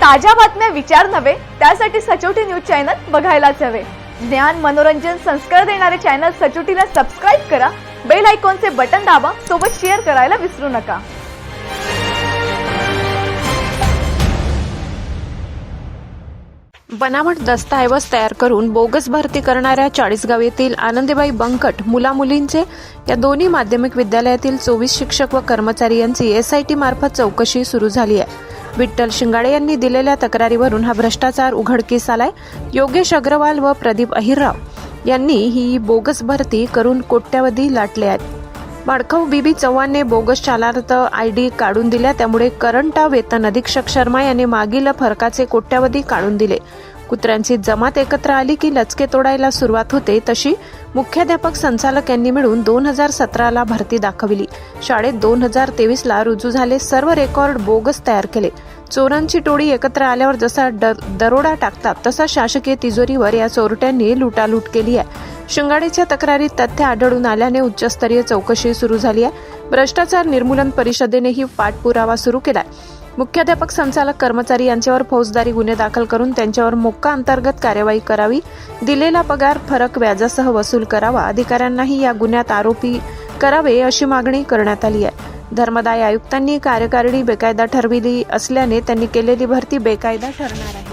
ताज्या बातम्या विचार नव्हे त्यासाठी सचोटी न्यूज चॅनल बघायलाच हवे. ज्ञान मनोरंजन संस्कार देणारे चॅनल सचोटीला सबस्क्राईब करा बेल आयकॉनचे बटन दाबा सोबत शेअर करायला विसरू नका. बनावट दस्तऐवज तयार करून बोगस भरती करणाऱ्या चाळीसगाव येथील आनंदीबाई बंकट मुलामुलींचे या दोन्ही माध्यमिक विद्यालयातील चोवीस शिक्षक व कर्मचारी यांची एस आय टी मार्फत चौकशी सुरू झाली आहे. विठ्ठल शिंगाडे यांनी दिलेल्या तक्रारीवरून हा भ्रष्टाचार उघडकीस आलाय. योगेश अग्रवाल व प्रदीप अहिरराव यांनी ही बोगस भरती करून कोट्यावधी लाटले आहेत. माडखव बीबी चव्हाणने बोगस चालार्थ आय डी काढून दिल्या त्यामुळे करंटा वेतन अधीक्षक शर्मा यांनी मागील फरकाचे कोट्यावधी काढून दिले. कुत्र्यांची जमात एकत्र आली की लचके तोडायला सुरुवात होते तशी मुख्याध्यापक संचालक यांनी मिळून दोन हजार सतराला भरती दाखविली. शाळेत दोन हजार तेवीसला रुजू झाले सर्व रेकॉर्ड बोगस तयार केले. चोरांची टोळी एकत्र आल्यावर जसा ड- दरोडा टाकतात तसा शासकीय तिजोरीवर या चोरट्यांनी लुटालूट केली आहे. शिंगाडीच्या तक्रारीत तथ्य आढळून आल्याने उच्चस्तरीय चौकशी सुरू झाली आहे. भ्रष्टाचार निर्मूलन परिषदेनेही पाठपुरावा सुरू केलाय. मुख्याध्यापक संचालक कर्मचारी यांच्यावर फौजदारी गुन्हे दाखल करून त्यांच्यावर मोक्का अंतर्गत कार्यवाही करावी दिलेला पगार फरक व्याजासह वसूल करावा अधिकाऱ्यांनाही या गुन्ह्यात आरोपी करावे अशी मागणी करण्यात आली आहे. धर्मदाय आयुक्तांनी कार्यकारिणी बेकायदा ठरविली असल्याने त्यांनी केलेली भरती बेकायदा ठरणार आहे.